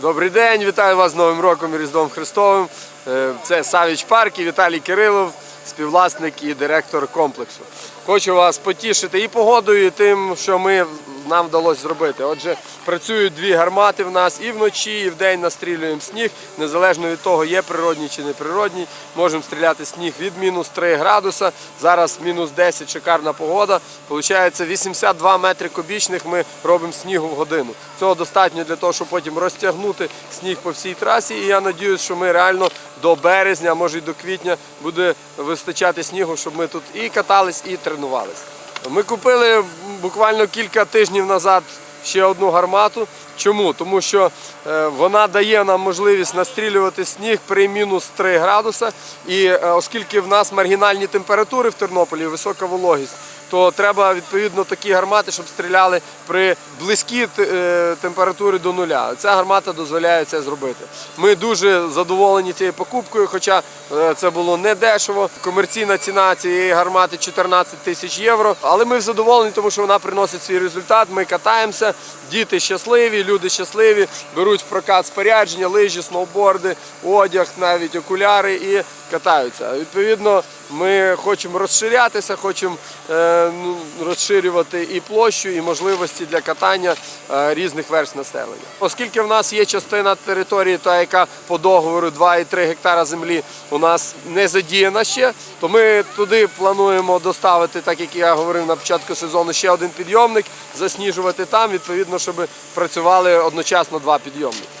Добрий день, вітаю вас з Новим роком і Різдвом Христовим. Е, Це Савіч Парк і Віталій Кирилов, співвласник і директор комплексу. Хочу вас потішити і погодою, і тим, що ми нам вдалося зробити. Отже, працюють дві гармати в нас і вночі, і вдень настрілюємо сніг, незалежно від того, є природній чи не природній. Можемо стріляти сніг від мінус 3 градуса. Зараз мінус 10, шикарна погода. Получається 82 метри кубічних ми робимо снігу в годину. Цього достатньо для того, щоб потім розтягнути сніг по всій трасі. І я сподіваюся, що ми реально до березня, може й до квітня, буде вистачати снігу, щоб ми тут і катались, і тренувались. Ми купили буквально кілька тижнів назад ще одну гармату. Чому? Тому що е, вона дає нам можливість настрілювати сніг при мінус 3 градуса. І е, оскільки в нас маргінальні температури в Тернополі, висока вологість, то треба відповідно такі гармати, щоб стріляли при близькій е, температури до нуля. Ця гармата дозволяє це зробити. Ми дуже задоволені цією покупкою, хоча е, це було не дешево. Комерційна ціна цієї гармати 14 тисяч євро. Але ми задоволені, тому що вона приносить свій результат. Ми катаємося, діти щасливі, люди щасливі, беруть в прокат спорядження, лижі, сноуборди, одяг, навіть окуляри і катаються. Відповідно, ми хочемо розширятися, хочемо е, ну, розширювати і площу, і можливості для катання е, різних верств населення. Оскільки в нас є частина території, та яка по договору 2,3 гектара землі у нас не задіяна ще, то ми туди плануємо доставити, так як я говорив на початку сезону, ще один підйомник, засніжувати там, відповідно, щоб працювали одночасно два підйомники.